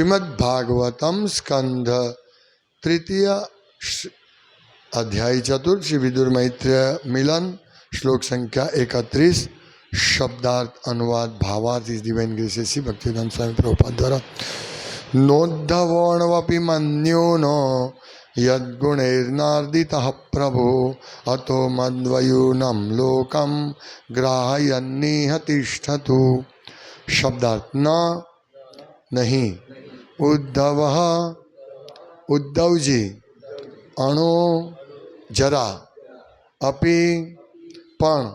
શ્રીમદ ભાગવતમ સ્કંધ તૃતીય શ- અધ્યાય ચતુર્થ શ્રી વિદુર મૈત્ર્ય મિલન શ્લોક સંખ્યા એકત્રીસ શબ્દાર્થ અનુવાદ ભાવાર્થ his divine grace Shri Bhaktivedanta Swami Prabhupada દ્વારા નોદ્ધવોણવપી મન્યુનો યદ્ગુણૈર્નાર્દિત પ્રભુ અતો મદ્વયુનમ લોકમ ગ્રાહયન્નિહ તિષ્ઠતુ શબ્દાર્થ ન નહીં ઉદ્ધવ ઉદ્ધવજી અણુ જરા અપી પણ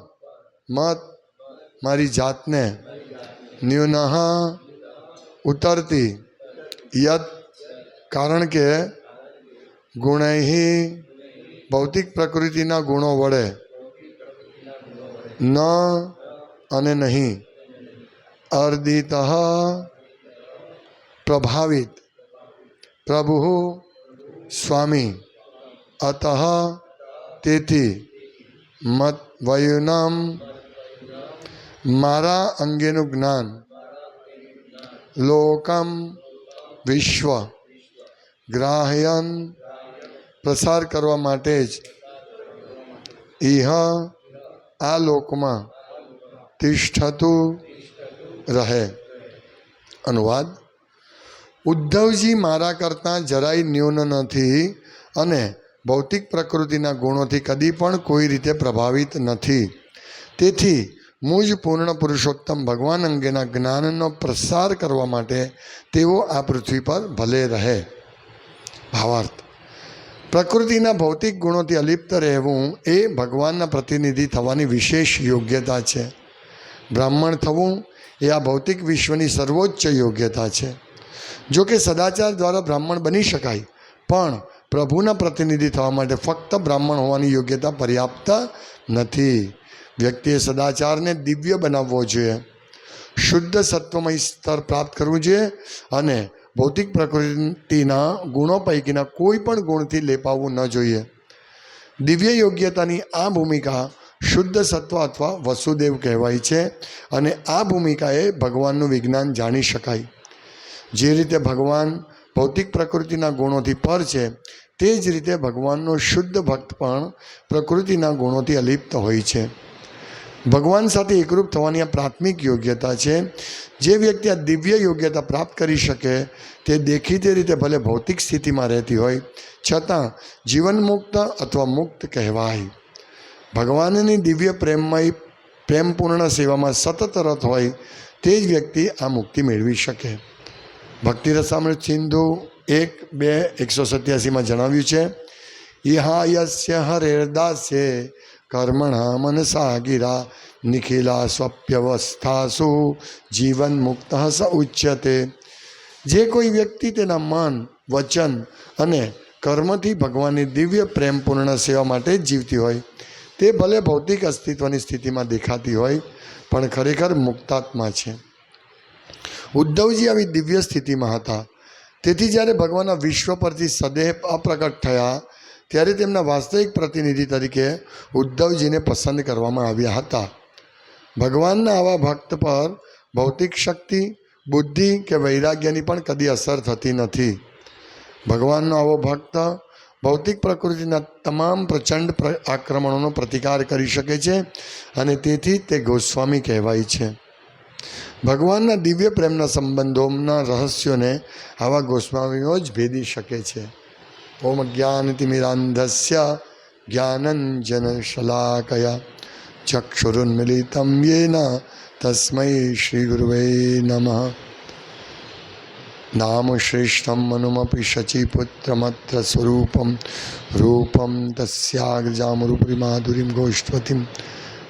મત મારી જાતને ન્યૂનઃ ઉતરતી યત કારણ કે ગુણૈ ભૌતિક પ્રકૃતિના ગુણો વડે ન અને નહીં અર્દિત પ્રભાવિત પ્રભુ સ્વામી અત તેથી મત વયુનામ મારા અંગેનું જ્ઞાન લોકમ વિશ્વ ગ્રાહ્યન પ્રસાર કરવા માટે જ ઇહ આ લોકમાં તિષ્ઠતું રહે અનુવાદ ઉદ્ધવજી મારા કરતાં જરાય ન્યૂન નથી અને ભૌતિક પ્રકૃતિના ગુણોથી કદી પણ કોઈ રીતે પ્રભાવિત નથી. તેથી મૂજ પૂર્ણ પુરુષોત્તમ ભગવાન અંગેના જ્ઞાનનો પ્રસાર કરવા માટે તેઓ આ પૃથ્વી પર ભલે રહે. ભાવાર્થ. પ્રકૃતિના ભૌતિક ગુણોથી અલિપ્ત રહેવું એ ભગવાનના પ્રતિનિધિ થવાની વિશેષ યોગ્યતા છે. બ્રાહ્મણ થવું એ આ ભૌતિક વિશ્વની સર્વોચ્ચ યોગ્યતા છે. જો કે સદાચાર દ્વારા બ્રાહ્મણ બની શકાય, પણ પ્રભુના પ્રતિનિધિ થવા માટે ફક્ત બ્રાહ્મણ હોવાની યોગ્યતા પર્યાપ્ત નથી. વ્યક્તિએ સદાચારને દિવ્ય બનાવવો જોઈએ, શુદ્ધ સત્વમય સ્તર પ્રાપ્ત કરવું જોઈએ અને ભૌતિક પ્રકૃતિના ગુણો પૈકીના કોઈ પણ ગુણથી લેપાવવું ન જોઈએ. દિવ્ય યોગ્યતાની આ ભૂમિકા શુદ્ધ સત્વ અથવા વસુદેવ કહેવાય છે અને આ ભૂમિકાએ ભગવાનનું વિજ્ઞાન જાણી શકાય. જે રીતે ભગવાન ભૌતિક પ્રકૃતિના ગુણોથી પર છે, તે જ રીતે ભગવાનનો શુદ્ધ ભક્ત પણ પ્રકૃતિના ગુણોથી અલિપ્ત હોય છે. ભગવાન સાથે એકરૂપ થવાની આ પ્રાથમિક યોગ્યતા છે, જે વ્યક્તિ આ દિવ્ય યોગ્યતા પ્રાપ્ત કરી શકે, તે દેખીતી રીતે ભલે ભૌતિક સ્થિતિમાં રહેતી હોય, છતાં જીવન મુક્ત અથવા મુક્ત કહેવાય. ભગવાનની દિવ્ય પ્રેમમય, પ્રેમપૂર્ણ સેવામાં સતત રત હોય, તે જ વ્યક્તિ આ મુક્તિ મેળવી શકે. ભક્તિ રસામૃત સિંધુ એક, બે, એકસો સત્યાસીમાં જણાવ્યું છે, ઇહાયસ્ય હરેર્દાસ્ય કર્મણા મનસા ગિરા નિખિલા સ્વપ્યવસ્થાસુ જીવન મુક્ત સ ઉચ્યતે. જે કોઈ વ્યક્તિ તેના મન, વચન અને કર્મથી ભગવાનની દિવ્ય પ્રેમપૂર્ણ સેવા માટે જીવતી હોય, તે ભલે ભૌતિક અસ્તિત્વની સ્થિતિમાં દેખાતી હોય, પણ ખરેખર મુક્તાત્મા છે. ઉદ્ધવજી આવી દિવ્ય સ્થિતિમાં હતા. તેથી જ્યારે ભગવાનના વિશ્વ પરથી સદેહ અપ્રગટ થયા, ત્યારે તેમના વાસ્તવિક પ્રતિનિધિ તરીકે ઉદ્ધવજીને પસંદ કરવામાં આવ્યા હતા. ભગવાનના આવા ભક્ત પર ભૌતિક શક્તિ, બુદ્ધિ કે વૈરાગ્યની પણ કદી અસર થતી નથી. ભગવાનનો આવો ભક્ત ભૌતિક પ્રકૃતિના તમામ પ્રચંડ આક્રમણોનો પ્રતિકાર કરી શકે છે અને તેથી તે ગોસ્વામી કહેવાય છે. ભગવાનના દિવ્ય પ્રેમના સંબંધોના રહસ્યોને આવા ગોસ્વામીઓ જ ભેદી શકે છે. ઓમ જ્ઞાનતિમિરાંધસ્ય જ્ઞાનંજન શલાકયા ચક્ષુરુન્મિલિતમ યેન તસ્મૈ શ્રી ગુરુવે નમઃ. નામ શ્રેષ્ઠમ મનુમપી શચીપુત્રમત્ર સ્વરૂપમ રૂપમ તસ્યાગ્રજામરૂપરી માધુરીમ ગોષ્ઠવતીમ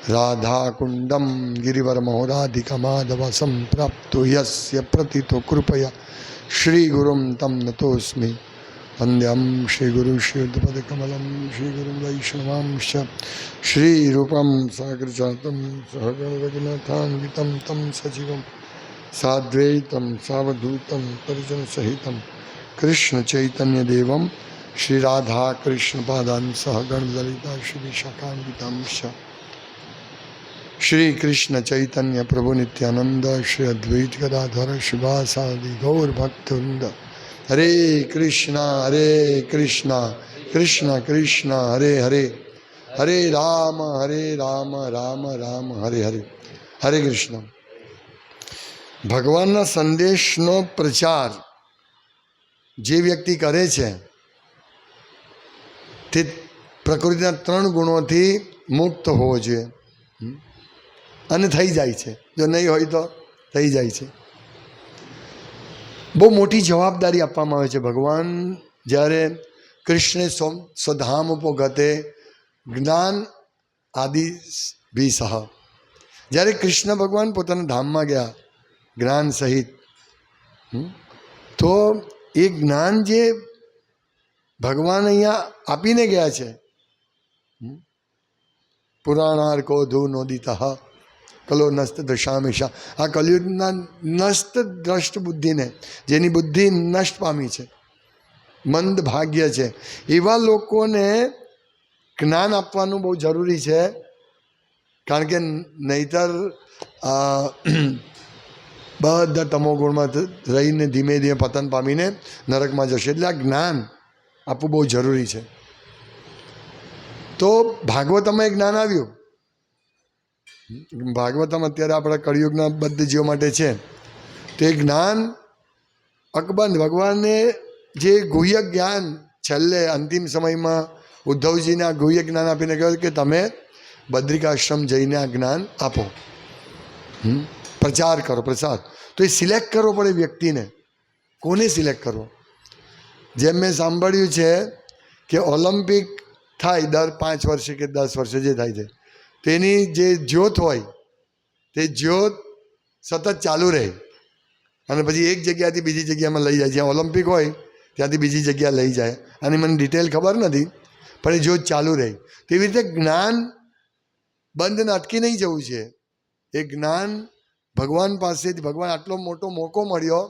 રાધાકુંડમ ગિરિવરમહોરાધિકમાધવસં પ્રાપ્તો યસ્ય પ્રતિતો કૃપયા શ્રીગુરુમ તમ નતોસ્મિ વંદ્યમ શ્રીગુરુ શ્રીયુદ્ધપદકમલમ શ્રીગુરુ વૈષ્ણવાંશ શ્રીરૂપમ સાગરજાતમ સહગણરઘુનાથાન્વિતમ તમ સજીવમ સાદ્વૈતમ સાવધૂતમ પરિજનસહિતમ કૃષ્ણ ચૈતન્ય દેવમ શ્રી રાધા કૃષ્ણ પાદાન સહ ગણલલિતા શ્રી વિશાખાન્વિતાંશ શ્રી કૃષ્ણ ચૈતન્ય પ્રભુ નિત્યાનંદ શ્રી અદ્વૈત ગદાધર શિવાસાદિ ગૌર ભક્તવૃંદ હરે કૃષ્ણ હરે કૃષ્ણ કૃષ્ણ કૃષ્ણ હરે હરે હરે રામ હરે રામ રામ રામ હરે હરે હરે કૃષ્ણ ભગવાનના સંદેશનો પ્રચાર જે વ્યક્તિ કરે છે, તે પ્રકૃતિના ત્રણ ગુણોથી મુક્ત હોવો જોઈએ? અને થઈ જાય છે. જો નહીં હોય તો થઈ જાય છે. બહુ મોટી જવાબદારી આપવામાં આવે છે ભગવાન. જ્યારે કૃષ્ણે સ્વ, સ્વધામ ઉપગતે જ્ઞાન આદિ ભી સહ. જ્યારે કૃષ્ણ ભગવાન પોતાના ધામમાં ગયા, જ્ઞાન સહિત તો એ જ્ઞાન જે ભગવાન અહીંયા આપીને ગયા છે? પુરાણાર્કો ધુ નોદિત કલો નસ્ત દશામિશા આ કલયુગના નસ્ત દ્રષ્ટ બુદ્ધિને, જેની બુદ્ધિ નષ્ટ પામી છે, મંદ ભાગ્ય છે, એવા લોકોને જ્ઞાન આપવાનું બહુ જરૂરી છે, કારણ કે નહીતર બધા તમોગુણમાં રહીને ધીમે ધીમે પતન પામીને નરકમાં જશે. એટલે આ જ્ઞાન આપવું બહુ જરૂરી છે. તો ભાગવતમાં જ્ઞાન આવ્યું. ભાગવતમ અત્યારે આપણા કળિયુગના બદ્ધ જીવો માટે છે. તે જ્ઞાન અકબંધ ભગવાનને જે ગુહ્ય જ્ઞાન છેલ્લે અંતિમ સમયમાં ઉદ્ધવજીને આ ગુહ્ય જ્ઞાન આપીને કહ્યું કે તમે બદ્રિકાશ્રમ જઈને આ જ્ઞાન આપો. પ્રચાર કરો, પ્રસાર. તો એ સિલેક્ટ કરવો પડે વ્યક્તિને. કોને સિલેક્ટ કરવો? જેમ મેં સાંભળ્યું છે કે ઓલિમ્પિક થાય દર પાંચ વર્ષે કે દસ વર્ષે, જે થાય છે. તેની જે જ્યોત હોય, તે જ્યોત સતત ચાલુ રહે. અને પછી એક જગ્યાથી બીજી જગ્યામાં લઈ જાય. જ્યાં ઓલિમ્પિક હોય, ત્યાંથી બીજી જગ્યા લઈ જાય. અને મને ડિટેલ ખબર નથી, પણ એ જ્યોત ચાલુ રહે. તેવી રીતે જ્ઞાન બંધ અટકી નહીં જવું છે. એ જ્ઞાન ભગવાન પાસેથી, ભગવાન આટલો મોટો મોકો મળ્યો.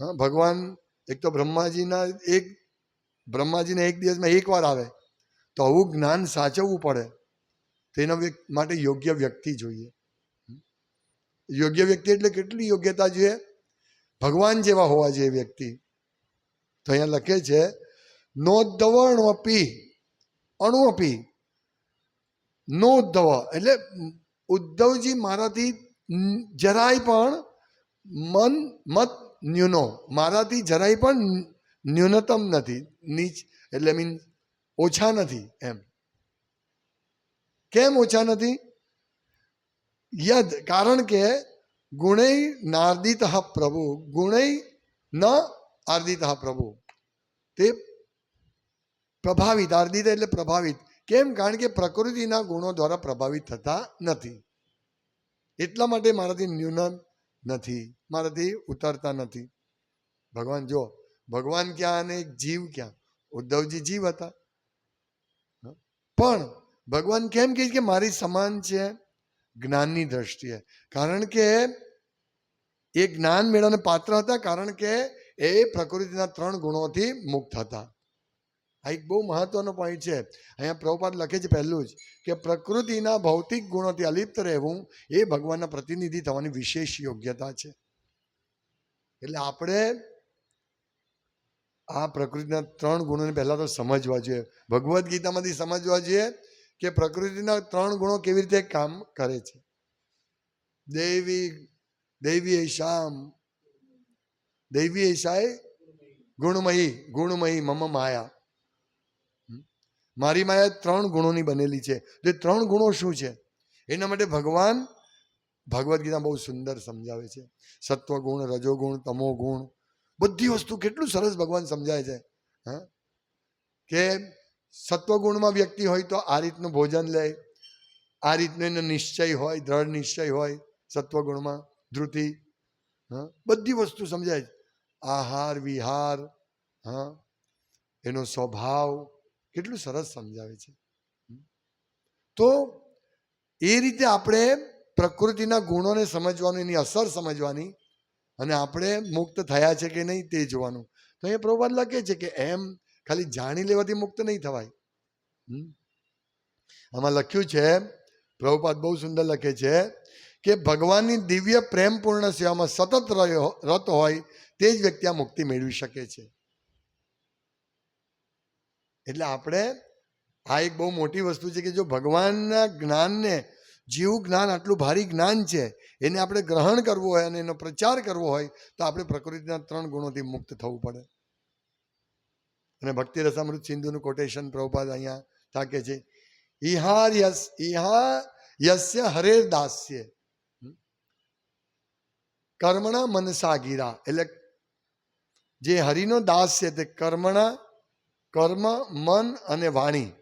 હા, ભગવાન, એક તો બ્રહ્માજીના, એક બ્રહ્માજીને એક દિવસમાં એક વાર આવે. તો આવું જ્ઞાન સાચવવું પડે. તેના માટે યોગ્ય વ્યક્તિ જોઈએ. યોગ્ય વ્યક્તિ એટલે કેટલી યોગ્યતા જોઈએ? ભગવાન જેવા હોવા જોઈએ વ્યક્તિ. તો અહીંયા લખે છે નોદ્ધવણ અપી અણુ અપી નોદ્ધવ એટલે ઉદ્ધવજી મારાથી જરાય પણ મન, મત ન્યૂનો. મારાથી જરાય પણ ન્યૂનતમ નથી. નીચ, એટલે મીન ઓછા નથી એમ. કેમ ઓછા નથી? યદ, કારણ કે ગુણૈ નાર્દિત પ્રભુ ગુણૈ ન આર્દિત પ્રભુ. તે પ્રભાવિત, આર્દિત એટલે પ્રભાવિત. કેમ? કારણ કે પ્રકૃતિના ગુણો દ્વારા પ્રભાવિત થતા નથી. એટલા માટે મારાથી ન્યૂનમ નથી. મારાથી ઉતરતા નથી. ભગવાન, જો, ભગવાન ક્યાં અને એક જીવ ક્યાં? ઉદ્ધવજી જીવ હતા. હા? પણ ભગવાન કેમ કહે કે મારી સમાન છે? જ્ઞાનની દ્રષ્ટિએ. કારણ કે એ જ્ઞાન મેળવને પાત્ર હતા, કારણ કે એ પ્રકૃતિના ત્રણ ગુણોથી મુક્ત હતા. આ એક બહુ મહત્વનો પોઈન્ટ છે. અહીંયા પ્રભુપાદ લખે છે પહેલું જ કે પ્રકૃતિના ભૌતિક ગુણોથી અલિપ્ત રહેવું એ ભગવાનના પ્રતિનિધિ થવાની વિશેષ યોગ્યતા છે. એટલે આપણે આ પ્રકૃતિના ત્રણ ગુણોને પહેલાં તો સમજવા જોઈએ. ભગવદ્ ગીતામાંથી સમજવા જોઈએ. કે પ્રકૃતિના ત્રણ ગુણો કેવી રીતે કામ કરે છે? દૈવી દૈવી શામ દૈવી એશાય ગુણમયી ગુણમયી મમ માયા. મારી માયા ત્રણ ગુણોની બનેલી છે. તો ત્રણ ગુણો શું છે? એના માટે ભગવાન ભગવદ્ ગીતા બહુ સુંદર સમજાવે છે. સત્વગુણ, રજોગુણ તમો ગુણ બધી વસ્તુ કેટલું સરસ ભગવાન સમજાય છે. હા. કે સત્વગુણમાં વ્યક્તિ હોય તો આ રીતનું ભોજન લે. આ રીતનો એનો નિશ્ચય હોય, દ્રઢ નિશ્ચય હોય સત્વગુણમાં ધૃતિ હા, બધી વસ્તુ સમજાય આહાર, વિહાર, હા, એનો સ્વભાવ કેટલું સરસ સમજાવે છે. તો એ રીતે આપણે પ્રકૃતિના ગુણોને સમજવાનું, એની અસર સમજવાની અને આપણે મુક્ત થયા છે કે નહીં તે જોવાનું. તો અહીંયા પ્રભુપાદ લખે છે કે એમ ખાલી જાણી લેવાથી મુક્ત નહીં થવાય? આમાં લખ્યું છે, પ્રભુપાદ બહુ સુંદર લખે છે કે ભગવાનની દિવ્ય પ્રેમપૂર્ણ સેવામાં સતત રહ્યો, રત હોય તે જ વ્યક્તિ આ મુક્તિ મેળવી શકે છે. એટલે આપણે આ એક બહુ મોટી વસ્તુ છે કે જો ભગવાનના જ્ઞાનને, જેવું જ્ઞાન આટલું ભારી જ્ઞાન છે, એને આપણે ગ્રહણ કરવું હોય અને એનો પ્રચાર કરવો હોય, તો આપણે પ્રકૃતિના ત્રણ ગુણોથી મુક્ત થવું પડે. અને ભક્તિ રસામૃત સિંધુનું કોટેશન પ્રભુપાદ અહીંયા થાકે છે. ઇહાર યસ ઇહા યસ્ય હરે દાસ્ય. કર્મણા મનસા ગીરા એટલે જે હરિનો દાસ છે તે કર્મણા, કર્મ, મન અને વાણી,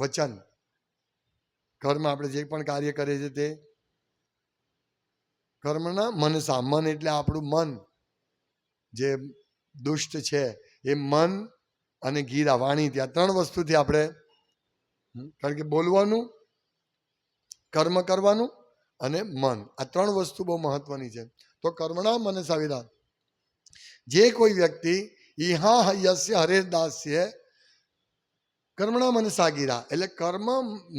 વચન. કર્મ આપણે જે પણ કાર્ય કરીએ છીએ તે કર્મના મનસા. મન એટલે આપણું મન. જે દુષ્ટ છે એ મન અને ગીરા વાણી ત્યાં ત્રણ વસ્તુથી આપણે કારણ કે બોલવાનું કર્મ કરવાનું અને મન. આ ત્રણ વસ્તુ બહુ મહત્વની છે. તો કર્મણા મને વિરા જે કોઈ વ્યક્તિ ઇહા યસ્ય છે કર્મણા મન સાગીરા. એટલે કર્મ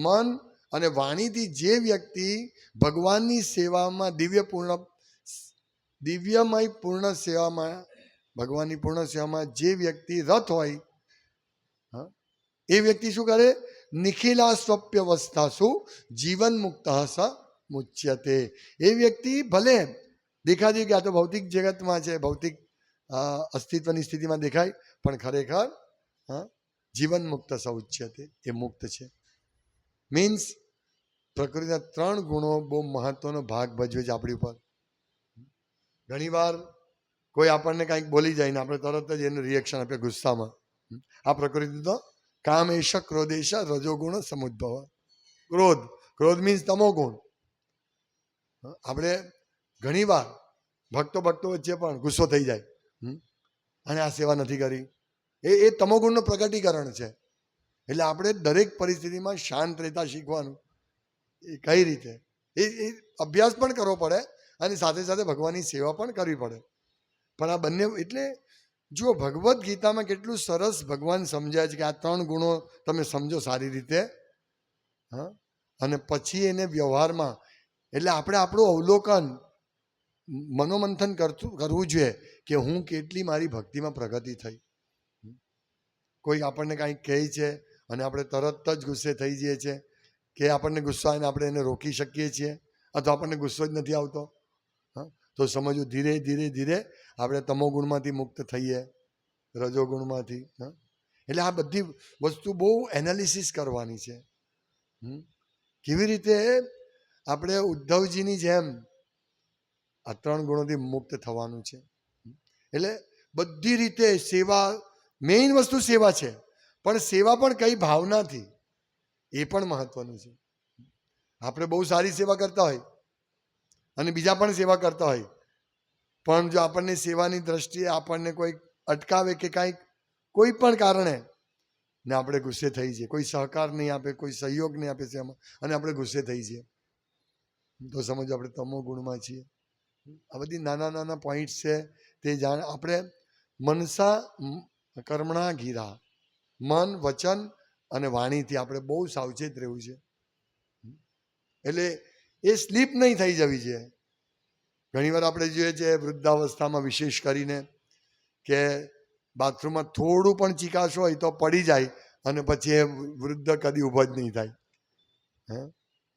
મન અને વાણીથી જે વ્યક્તિ ભગવાનની સેવામાં દિવ્ય પૂર્ણ દિવ્યમય પૂર્ણ સેવામાં ભગવાનની પૂર્ણ સેવામાં જે વ્યક્તિ રથ હોય એ વ્યક્તિ શું કરે? નિખિલા સ્વપ્યવસ્થા શું જીવન મુક્ત સ મુચ્યતે. એ વ્યક્તિ ભલે દેખાતી કે આ તો ભૌતિક જગતમાં છે, ભૌતિક અસ્તિત્વની સ્થિતિમાં દેખાય, પણ ખરેખર જીવન મુક્ત સૌચ્યતે એ મુક્ત છે. મીન્સ પ્રકૃતિના ત્રણ ગુણો બહુ મહત્વનો ભાગ ભજવે છે આપણી ઉપર. ઘણીવાર કોઈ આપણને કાંઈક બોલી જાય ને આપણે તરત જ એનું રિએક્શન આપીએ ગુસ્સામાં. આ પ્રકૃતિ તો કામ એશ ક્રોધેશ રજોગુણ સમુદ્ભવ. ક્રોધ. ક્રોધ મીન્સ તમો ગુણ. આપણે ઘણીવાર ભક્તો ભક્તો વચ્ચે પણ ગુસ્સો થઈ જાય? અને આ સેવા નથી કરી. એ એ તમોગુણનું પ્રગટીકરણ છે. એટલે આપણે દરેક પરિસ્થિતિમાં શાંત રહેતા શીખવાનું. એ કઈ રીતે? એ એ અભ્યાસ પણ કરવો પડે અને સાથે સાથે ભગવાનની સેવા પણ કરવી પડે. પણ આ બંને એટલે જુઓ, ભગવદ્ ગીતામાં કેટલું સરસ ભગવાન સમજાય છે કે આ ત્રણ ગુણો તમે સમજો સારી રીતે. હા? અને પછી એને વ્યવહારમાં, એટલે આપણે આપણું અવલોકન, મનોમંથન કરતું, કરવું જોઈએ કે હું કેટલી મારી ભક્તિમાં પ્રગતિ થઈ. કોઈ આપણને કાંઈક કહે છે અને આપણે તરત જ ગુસ્સે થઈ જઈએ છીએ કે આપણને ગુસ્સો આવીને આપણે એને રોકી શકીએ છીએ અથવા આપણને ગુસ્સો જ નથી આવતો. હા? તો સમજવું, ધીરે ધીરે ધીરે આપણે તમો ગુણમાંથી મુક્ત થઈએ રજોગુણમાંથી હા? એટલે આ બધી વસ્તુ બહુ એનાલિસિસ કરવાની છે. કેવી રીતે આપણે ઉદ્ધવજીની જેમ આ ત્રણ ગુણોથી મુક્ત થવાનું છે. એટલે બધી રીતે સેવા મેઇન વસ્તુ સેવા છે, પણ સેવા પણ કઈ ભાવનાથી, એ પણ મહત્વનું છે. આપણે બહુ સારી સેવા કરતા હોય, અને બીજા પણ સેવા કરતા હોય પણ જો આપણને સેવાની દ્રષ્ટિએ આપણને કોઈ અટકાવે કે કાંઈક, કોઈ પણ કારણે, ને આપણે ગુસ્સે થઈ જઈએ. કોઈ સહકાર નહીં આપે, કોઈ સહયોગ નહીં આપે સેવામાં અને આપણે ગુસ્સે થઈ જઈએ. તો સમજો આપણે તમો ગુણમાં છીએ. આ બધી નાના નાના પોઈન્ટ્સ છે, તે જાણ, આપણે મનસા કર્મણા ગીરા. મન, વચન અને વાણીથી આપણે બહુ સાવચેત રહેવું છે. એટલે એ સ્લીપ નહીં થઈ જવી છે ઘણીવાર આપણે જોઈએ છીએ વૃદ્ધાવસ્થામાં વિશેષ કરીને કે બાથરૂમમાં થોડું પણ ચીકાશ હોય તો પડી જાય અને પછી એ વૃદ્ધ કદી ઊભો જ નહીં થાય. હે?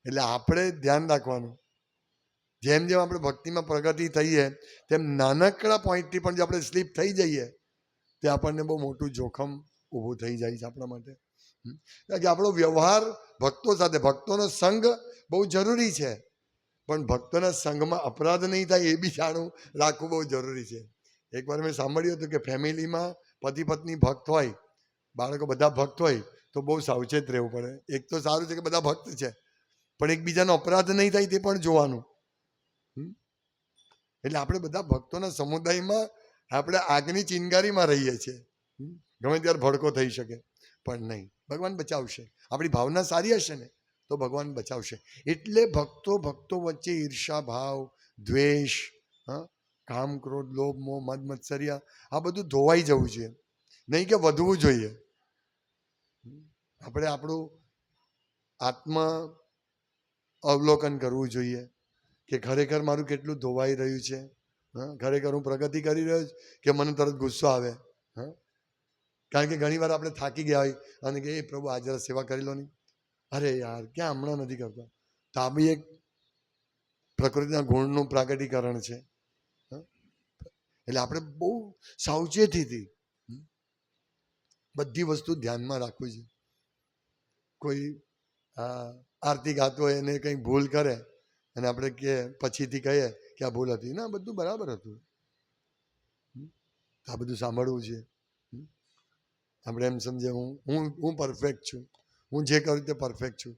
એટલે આપણે ધ્યાન રાખવાનું. જેમ જેમ આપણે ભક્તિમાં પ્રગતિ થઈએ, તેમ નાનકડા પોઈન્ટથી પણ જો આપણે સ્લીપ થઈ જઈએ, તે આપણને બહુ મોટું જોખમ ઊભું થઈ જાય છે આપણા માટે. કારણ કે આપણો વ્યવહાર ભક્તો સાથે, ભક્તોનો સંગ બહુ જરૂરી છે. પણ ભક્તોના સંઘમાં અપરાધ નહીં થાય એ બી જાણવું રાખવું બહુ જરૂરી છે. એકવાર મેં સાંભળ્યું હતું કે ફેમિલીમાં પતિ પત્ની ભક્ત હોય, બાળકો બધા ભક્ત હોય, તો બહુ સાવચેત રહેવું પડે. એક તો સારું છે કે બધા ભક્ત છે, પણ એકબીજાનો અપરાધ નહીં થાય તે પણ જોવાનું? એટલે આપણે બધા ભક્તોના સમુદાયમાં આપણે આગની ચિનગારીમાં રહીએ છીએ. ગમે ત્યારે ભડકો થઈ શકે, પણ નહીં. ભગવાન બચાવશે. આપણી ભાવના સારી હશે ને? તો ભગવાન બચાવશે. એટલે ભક્તો ભક્તો વચ્ચે ઈર્ષા, ભાવ, દ્વેષ, હા, કામ, ક્રોધ, લોભ, મોહ, મદ, મત્સર્યા, આ બધું ધોવાઈ જવું જોઈએ. નહીં કે વધવું જોઈએ. આપણે આપણું આત્મ અવલોકન કરવું જોઈએ કે ખરેખર મારું કેટલું ધોવાઈ રહ્યું છે. હા, ખરેખર હું પ્રગતિ કરી રહ્યો છું કે મને તરત ગુસ્સો આવે. હા, કારણ કે ઘણીવાર આપણે થાકી ગયા હોય અને કે, એ પ્રભુ આજરા સેવા કરી લો નહીં. અરે યાર, ક્યાં હમણાં નથી કરતા. તો આ બી એક પ્રકૃતિના ગુણનું પ્રાગટીકરણ છે? એટલે આપણે બહુ સાવચેતીથી બધી વસ્તુ ધ્યાનમાં રાખવી છે. કોઈ આરતી ગાતો હોય એને કંઈ ભૂલ કરે, અને આપણે કે, પછીથી કહીએ કે આ ભૂલ હતી. ના, બધું બરાબર હતું. આ બધું સાંભળવું છે? આપણે એમ સમજે, હું હું હું પરફેક્ટ છું. હું જે કરું તે પરફેક્ટ છું.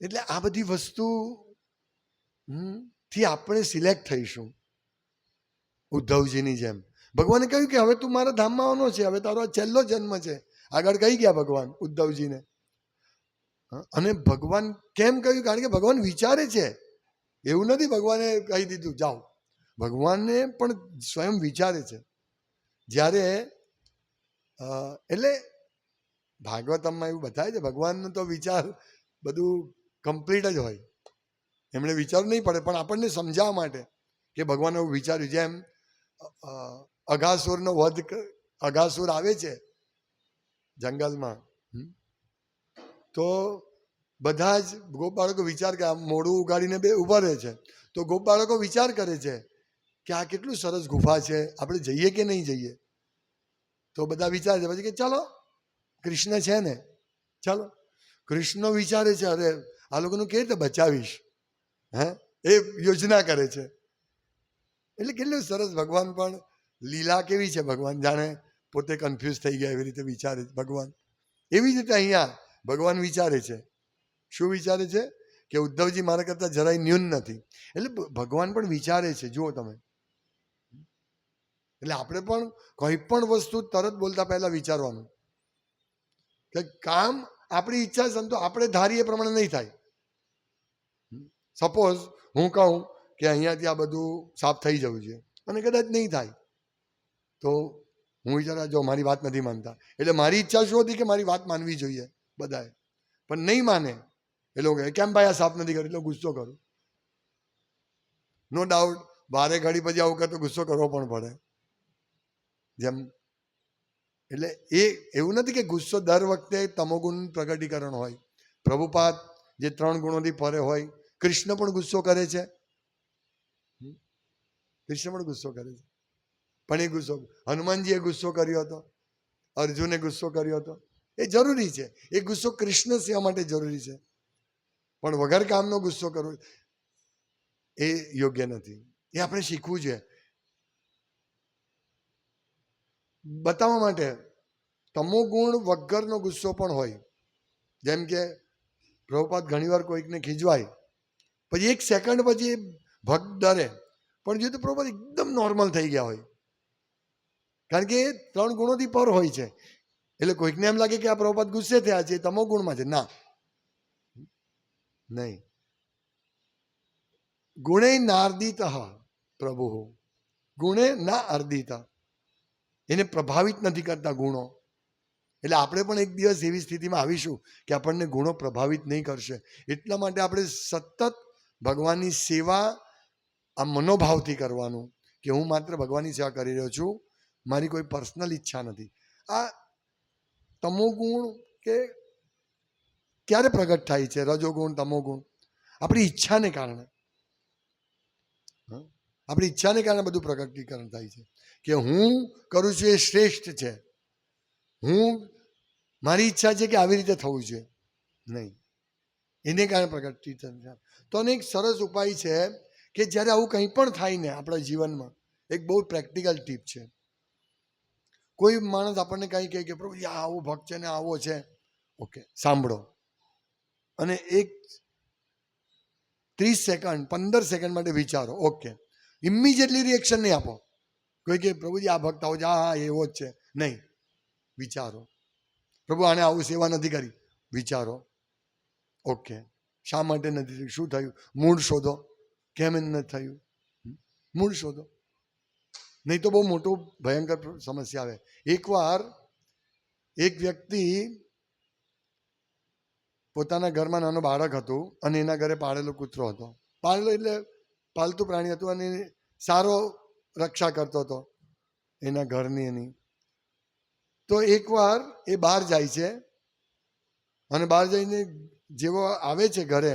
એટલે આ બધી વસ્તુ થી આપણે સિલેક્ટ થઈશું. ઉદ્ધવજીની જેમ. ભગવાને કહ્યું કે હવે તું મારા ધામમાં આવવાનો છે, હવે તારો છેલ્લો જન્મ છે. આગળ કહી ગયા ભગવાન? ઉદ્ધવજીને. અને ભગવાન કેમ કહ્યું? કારણ કે ભગવાન વિચારે છે. એવું નથી ભગવાને કહી દીધું, જાઓ. ભગવાનને પણ સ્વયં વિચારે છે. જ્યારે એટલે ભાગવતમમાં એવું બતાવે છે, ભગવાનનો તો વિચાર બધું કમ્પ્લીટ જ હોય. એમણે વિચાર નહીં પડે, પણ આપણને સમજાવવા માટે કે ભગવાન એવું વિચાર્યું. જેમ અઘાસુરનો વધ અઘાસુર આવે છે જંગલમાં? તો બધા જ ગોપાળકો વિચાર કે આ મોડું ઉગાડીને બે ઊભા રહે છે. તો ગોપ બાળકો વિચાર કરે છે કે આ કેટલું સરસ ગુફા છે, આપણે જઈએ કે નહીં જઈએ? તો બધા વિચારે છે, પછી કે ચાલો કૃષ્ણ છે ને? ચાલો. કૃષ્ણ વિચારે છે, અરે, આ લોકોનું કેવી રીતે બચાવીશ? હે? એ યોજના કરે છે. એટલે કેટલું સરસ ભગવાન પણ લીલા કેવી છે ભગવાન જાણે? પોતે કન્ફ્યુઝ થઈ ગયા એવી રીતે વિચારે ભગવાન. એવી રીતે અહીંયા ભગવાન વિચારે છે. શું વિચારે છે? કે ઉદ્ધવજી મારા કરતાં જરાય ન્યૂન નથી. એટલે ભગવાન પણ વિચારે છે. જુઓ તમે. એટલે આપણે પણ કોઈ પણ વસ્તુ તરત બોલતા પહેલાં વિચારવાનું. કામ આપણી ઈચ્છા છે તો આપણે ધારીએ પ્રમાણે નહીં થાય. સપોઝ હું કહું કે અહીંયાથી આ બધું સાફ થઈ જવું છે અને કદાચ નહીં થાય. તો હું વિચારા જો મારી વાત નથી માનતા. એટલે મારી ઈચ્છા શું હતી કે મારી વાત માનવી જોઈએ બધાએ. પણ નહીં માને, એ લોકો કેમ ભાઈ આ સાફ નથી કર્યું? એટલે ગુસ્સો કરું. નો ડાઉટ બારે ઘડી પછી આવું કરે તો ગુસ્સો કરવો પણ પડે. જેમ એટલે એ એવું નથી કે ગુસ્સો દર વખતે તમોગુણ પ્રગટીકરણ હોય. પ્રભુપાદ જે ત્રણ ગુણોથી પરે હોય, કૃષ્ણ પણ ગુસ્સો કરે છે? કૃષ્ણ પણ ગુસ્સો કરે છે. પણ એ ગુસ્સો, હનુમાનજીએ ગુસ્સો કર્યો હતો, અર્જુને ગુસ્સો કર્યો હતો. એ જરૂરી છે. એ ગુસ્સો કૃષ્ણ સેવા માટે જરૂરી છે. પણ વગર કામનો ગુસ્સો કરવો એ યોગ્ય નથી. એ આપણે શીખવું છે બતાવવા માટે તમો ગુણ વગરનો ગુસ્સો પણ હોય. જેમ કે પ્રભુપાદ ઘણીવાર કોઈકને ખીજવાય, પછી એક સેકન્ડ પછી ભક્ત ડરે, પણ જો તો પ્રભુપાદ એકદમ નોર્મલ થઈ ગયા હોય. કારણ કે એ ત્રણ ગુણોથી પર હોય છે. એટલે કોઈકને એમ લાગે કે આ પ્રભુપાદ ગુસ્સે થયા છે તમો ગુણમાં છે. ના. નહીં. ગુણે નાર્દિત પ્રભુ. ગુણે ના અર્દિત. એને પ્રભાવિત નથી કરતા ગુણો. એટલે આપણે પણ એક દિવસ એવી સ્થિતિમાં આવીશું કે આપણને ગુણો પ્રભાવિત નહીં કરશે. એટલા માટે આપણે સતત ભગવાનની સેવા આ મનોભાવથી કરવાનું કે હું માત્ર ભગવાનની સેવા કરી રહ્યો છું, મારી કોઈ પર્સનલ ઈચ્છા નથી. આ તમો ગુણ કે ક્યારે પ્રગટ થાય છે? રજોગુણ, તમોગુણ? આપણી ઈચ્છાને કારણે? આપણી ઈચ્છાને કારણે બધું પ્રગટીકરણ થાય છે. કે હું કરું છું એ શ્રેષ્ઠ છે. હું, મારી ઈચ્છા છે કે આવી રીતે થવું છે. નહીં. એને કારણે પ્રગટીકરણ તો અને એક સરસ ઉપાય છે કે જ્યારે આવું કંઈ પણ થાય ને આપણા જીવનમાં, એક બહુ પ્રેક્ટિકલ ટીપ છે. કોઈ માણસ આપણને કંઈ કહે કે, પ્રભુ આ આવો ભક્ત છે ને આવો છે. ઓકે, સાંભળો. અને એક ત્રીસ સેકન્ડ, પંદર સેકન્ડ માટે વિચારો. ઓકે. ઇમિજિએટલી રિએક્શન નહીં આપો. કોઈ કે, પ્રભુજી, આ ભક્ત આવો. હા એવો જ છે. નહીં. વિચારો. પ્રભુ, આને આવું સેવા નથી કરી. વિચારો. ઓકે. શા માટે નથી થયું? શું થયું? મૂળ શોધો. કેમ એમ નથી થયું? મૂળ શોધો. નહીં તો બહુ મોટું ભયંકર સમસ્યા આવે. એકવાર એક વ્યક્તિ પોતાના ઘરમાં નાનું બાળક હતું અને એના ઘરે પાળેલો કૂતરો હતો. પાળેલો એટલે પાલતુ પ્રાણી હતું અને સારો રક્ષા કરતો હતો, એના ઘરની એની. તો એકવાર એ બહાર જાય છે અને બહાર જઈને જેવો આવે છે ઘરે,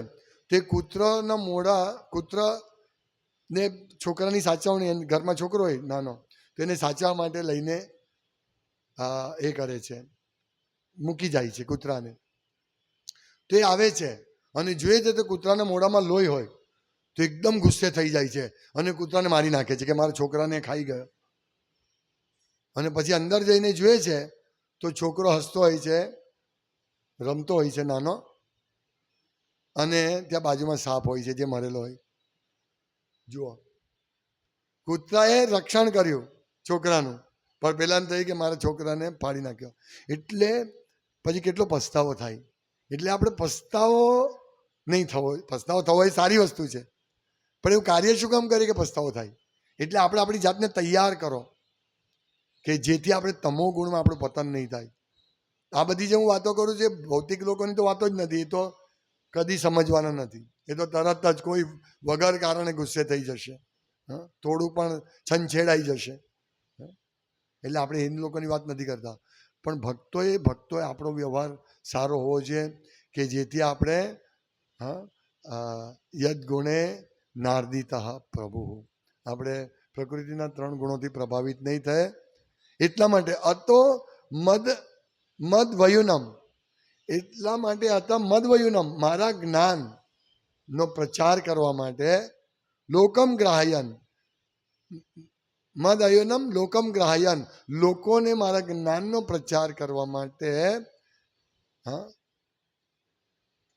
તે કૂતરાના મોઢા, કૂતરાને છોકરાની સાચવણી ઘરમાં છોકરો હોય નાનો, તો એને સાચવવા માટે લઈને એ કરે છે, મૂકી જાય છે કૂતરાને. તે આવે છે અને જોઈએ છે તો કૂતરાના મોઢામાં લોહી હોય. તો એકદમ ગુસ્સે થઈ જાય છે અને કૂતરાને મારી નાખે છે કે મારા છોકરાને ખાઈ ગયો. અને પછી અંદર જઈને જોઈએ છે તો છોકરો હસતો હોય છે, રમતો હોય છે નાનો, અને ત્યાં બાજુમાં સાપ હોય છે જે મરેલો હોય. જુઓ. કૂતરાએ રક્ષણ કર્યું છોકરાનું, પણ પહેલાં થઈ કે મારા છોકરાને ફાડી નાખ્યો. એટલે પછી કેટલો પસ્તાવો થાય. એટલે આપણે પસ્તાવો નહીં થવો, પસ્તાવો થવો એ સારી વસ્તુ છે. પણ એવું કાર્ય શું કામ કરીએ કે પસ્તાવો થાય? એટલે આપણે આપણી જાતને તૈયાર કરો કે જેથી આપણે તમો ગુણમાં આપણું પતન નહીં થાય. આ બધી જે હું વાતો કરું છું ભૌતિક લોકોની તો વાતો જ નથી, એ તો કદી સમજવાના નથી. એ તો તરત જ કોઈ વગર કારણે ગુસ્સે થઈ જશે? થોડું પણ છંછેડાઈ જશે? એટલે આપણે હિન્દુ લોકોની વાત નથી કરતા. પણ ભક્તોએ ભક્તોએ આપણો વ્યવહાર સારો હોવો જોઈએ કે જેથી આપણે, હા યદ ગુણે નાર્દિત પ્રભુ. આપણે પ્રકૃતિના ત્રણ ગુણોથી પ્રભાવિત નહીં થાય. એટલા માટે અતો મદ મદ વયુનમ એટલા માટે હતા મદ વયુનમ મારા જ્ઞાનનો પ્રચાર કરવા માટે લોકમ ગ્રાહયન. મદ અયુનમ લોકમ ગ્રાહયન. લોકોને મારા જ્ઞાનનો પ્રચાર કરવા માટે, હા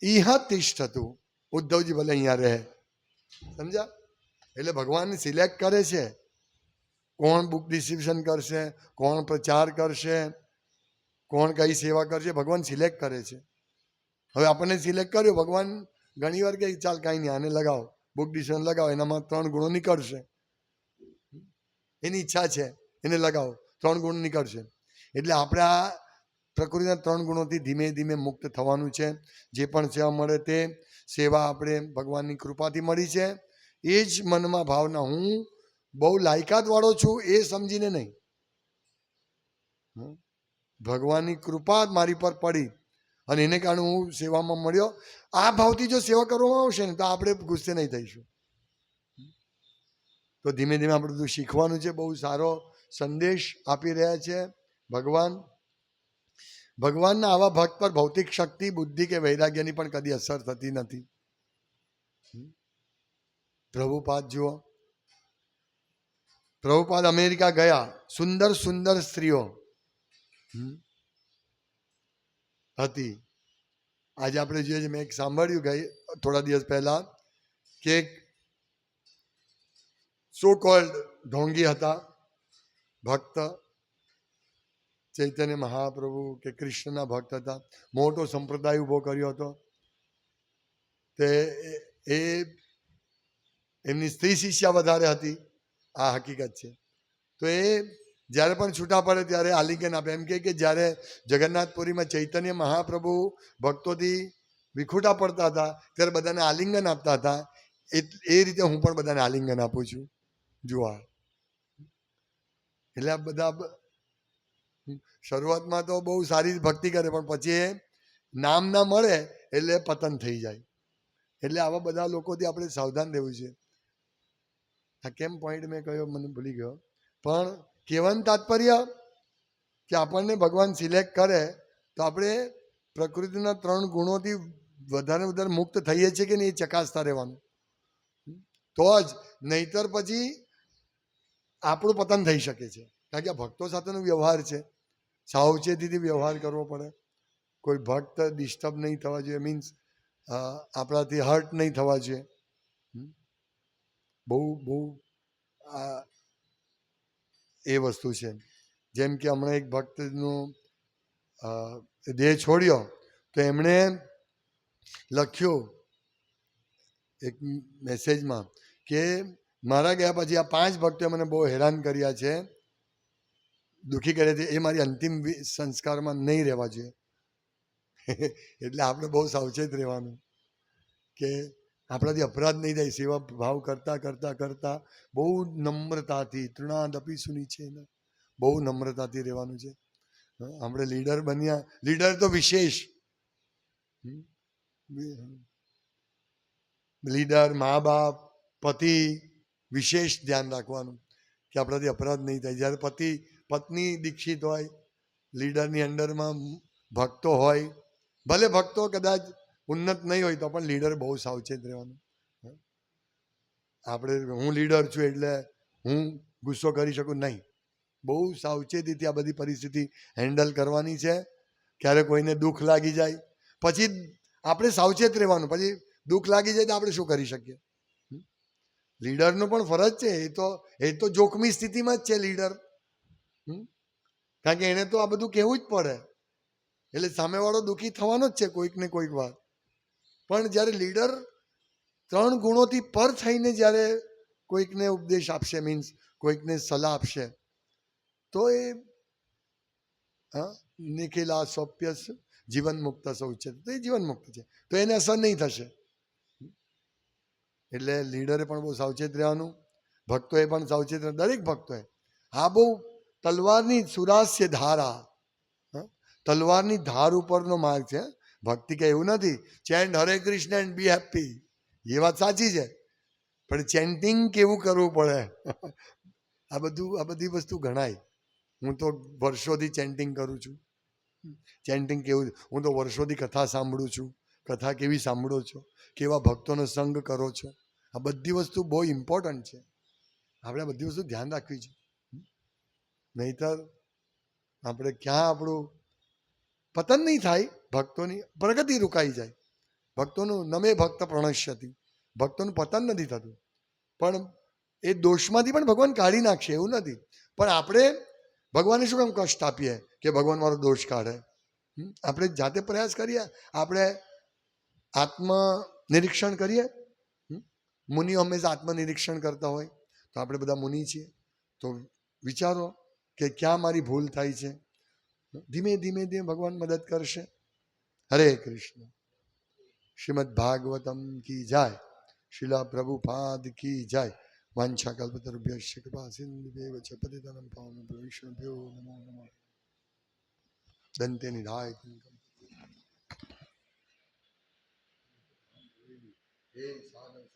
ઈહા તિષ્ઠ હતું ઉદ્ધવજી ભલે અહીંયા રહે. સમજ્યા? એટલે ભગવાન સિલેક્ટ કરે છે. કોણ બુક ડિસ્ટ્રીબ્યુશન કરશે? કોણ પ્રચાર કરશે? કોણ કઈ સેવા કરશે? ભગવાન સિલેક્ટ કરે છે. હવે આપણને સિલેક્ટ કર્યો. ભગવાન ઘણી વાર કે ચાલ કાંઈ નહીં, આને લગાવો. બુક ડિસ્ટ્રીબ્યુશન લગાવો. એનામાં ત્રણ ગુણો નીકળશે. એની ઈચ્છા છે, એને લગાવો. ત્રણ ગુણ નીકળશે. એટલે આપણે આ પ્રકૃતિના ત્રણ ગુણોથી ધીમે ધીમે મુક્ત થવાનું છે. જે પણ સેવા મળે તે સેવા આપણે ભગવાનની કૃપાથી મળી છે. એ જ મનમાં ભાવના હું બહુ લાયકાતવાળો છું એ સમજીને નહીં? ભગવાનની કૃપા મારી પર પડી અને એને કારણે હું સેવામાં મળ્યો. આ ભાવથી જો સેવા કરવામાં આવશે ને તો આપણે ગુસ્સે નહીં થઈશું. તો ધીમે ધીમે આપણે બધું શીખવાનું છે. બહુ સારો સંદેશ આપી રહ્યા છે ભગવાન. ભગવાનના આવા ભક્ત પર ભૌતિક શક્તિ, બુદ્ધિ કે વૈરાગ્યની પણ કદી અસર થતી નથી? પ્રભુપાદ જુઓ પ્રભુપાદ અમેરિકા ગયા સુંદર સુંદર સ્ત્રીઓ? હતી આજે આપણે જોઈએ છીએ મેં એક સાંભળ્યું ગઈ થોડા દિવસ પહેલા કે એક સો કોલ્ડ ઢોંગી હતા, ભક્ત ચૈતન્ય મહાપ્રભુ કે કૃષ્ણના ભક્ત હતા. મોટો સંપ્રદાય ઊભો કર્યો હતો. તે એ- એમની સ્ત્રી શિષ્યા વધારે હતી. આ હકીકત છે. તો એ જ્યારે પણ છૂટા પડે ત્યારે આલિંગન આપે. એમ કહે કે જ્યારે જગન્નાથપુરીમાં ચૈતન્ય મહાપ્રભુ ભક્તોથી વિખૂટા પડતા હતા, ત્યારે બધાને આલિંગન આપતા હતા. એ રીતે હું પણ બધાને આલિંગન આપું છું. જુઓ એટલે આ બધા શરૂઆતમાં તો બહુ સારી ભક્તિ કરે, પણ પછી એ નામ ના મળે એટલે પતન થઈ જાય. એટલે આવા બધા લોકોથી આપણે સાવધાન રહેવું છે. આ કેમ પોઈન્ટ મેં કહ્યો? મને ભૂલી ગયો. પણ કહેવાનું તાત્પર્ય કે આપણને ભગવાન સિલેક્ટ કરે તો આપણે પ્રકૃતિના ત્રણ ગુણોથી વધારે વધારે મુક્ત થઈએ છીએ કે નહીં એ ચકાસતા રહેવાનું. તો જ નહીતર પછી આપણું પતન થઈ શકે છે. કારણ કે આ ભક્તો સાથેનો વ્યવહાર છે. સાવચેતીથી વ્યવહાર કરવો પડે. કોઈ ભક્ત ડિસ્ટર્બ નહીં થવા જોઈએ મીન્સ આપણાથી હર્ટ નહીં થવા જોઈએ. બહુ બહુ આ એ વસ્તુ છે. જેમ કે હમણાં એક ભક્તનું દેહ છોડ્યો, તો એમણે લખ્યું એક મેસેજમાં કે, મારા ગયા પછી આ પાંચ ભક્તોએ મને બહુ હેરાન કર્યા છે. દુઃખી કરે છે, એ મારી અંતિમ સંસ્કારમાં નહીં રહેવા જોઈએ. એટલે આપણે બહુ સાવચેત રહેવાનું કે આપણાથી અપરાધ નહીં થાય, સેવા ભાવ કરતાં કરતાં કરતાં બહુ નમ્રતાથી, તૃણાદપી સુની છે ને બહુ નમ્રતાથી રહેવાનું છે. આપણે લીડર બન્યા, લીડર તો વિશેષ. લીડર, મા બાપ, પતિ વિશેષ ધ્યાન રાખવાનું કે આપણાથી અપરાધ નહીં થાય. જ્યારે પતિ પત્ની દીક્ષિત હોય, લીડરની અંડરમાં ભક્તો હોય, ભલે ભક્તો કદાચ ઉન્નત નહીં હોય તો પણ લીડર બહુ સાવચેત રહેવાનું. આપણે હું લીડર છું એટલે હું ગુસ્સો કરી શકું નહીં. બહુ સાવચેતીથી આ બધી પરિસ્થિતિ હેન્ડલ કરવાની છે. ક્યારે કોઈને દુઃખ લાગી જાય, પછી આપણે સાવચેત રહેવાનું, પછી દુઃખ લાગી જાય તો આપણે શું કરી શકીએ? લીડરનો પણ ફરજ છે, એ તો એ તો જોખમી સ્થિતિમાં જ છે લીડર? કારણ કે એને તો આ બધું કહેવું જ પડે. એટલે સામેવાળો દુઃખી થવાનો જ છે કોઈક ને કોઈક વાર. પણ જ્યારે લીડર ત્રણ ગુણોથી પર થઈને જ્યારે કોઈકને ઉપદેશ આપશે મીન્સ કોઈકને સલાહ આપશે, તો એ, હા, નિખિલા સોપ્ય જીવન મુક્ત સૌ છે. તો એ જીવન મુક્ત છે. તો એને અસર નહીં થશે. એટલે લીડરે પણ બહુ સાવચેત રહેવાનું, ભક્તોએ પણ સાવચેત દરેક ભક્તોએ. આ બહુ તલવારની સુરાસ્ય ધારા? તલવારની ધાર ઉપરનો માર્ગ છે. ભક્તિ કે એવું નથી. Chant Hare Krishna and be happy એ વાત સાચી છે. પણ ચેન્ટિંગ કેવું કરવું પડે? આ બધું, આ બધી વસ્તુ ગણાય. હું તો વર્ષોથી ચેન્ટિંગ કરું છું. ચેન્ટિંગ કેવું? હું તો વર્ષોથી કથા સાંભળું છું. કથા કેવી સાંભળો છો? કેવા ભક્તોનો સંગ કરો છો? આ બધી વસ્તુ બહુ ઇમ્પોર્ટન્ટ છે. આપણે બધી વસ્તુ ધ્યાન રાખવી છે નહીતર આપણે ક્યાં આપણું પતન નહીં થાય, ભક્તોની પ્રગતિ રોકાઈ જાય. ભક્તોનું નમે ભક્ત પ્રણશ્યતી. ભક્તોનું પતન નથી થતું. પણ એ દોષમાંથી પણ ભગવાન કાઢી નાખશે, એવું નથી. પણ આપણે ભગવાનને શું કેમ કષ્ટ આપીએ કે ભગવાન મારો દોષ કાઢે? આપણે જાતે પ્રયાસ કરીએ, આપણે આત્મ નિરીક્ષણ કરીએ? મુનિઓ હંમેશા આત્મનિરીક્ષણ કરતા હોય. તો આપણે બધા મુનિ છીએ. તો વિચારો. કે ક્યાં મારી ભૂલ થાય છે? ધીમે ધીમે ધીમે ભગવાન મદદ કરશે. હરે કૃષ્ણ. શ્રીમદ ભાગવતમ કી જાય. શિલા પ્રભુપાદ કી જાય. વાંછા કલ્પતરુભ્ય કૃપા સિંધુદેવ છે પતિતનમ પાવન વૈષ્ણવ્યો નમો, નમઃ. દંતે નિધાય હે સાધન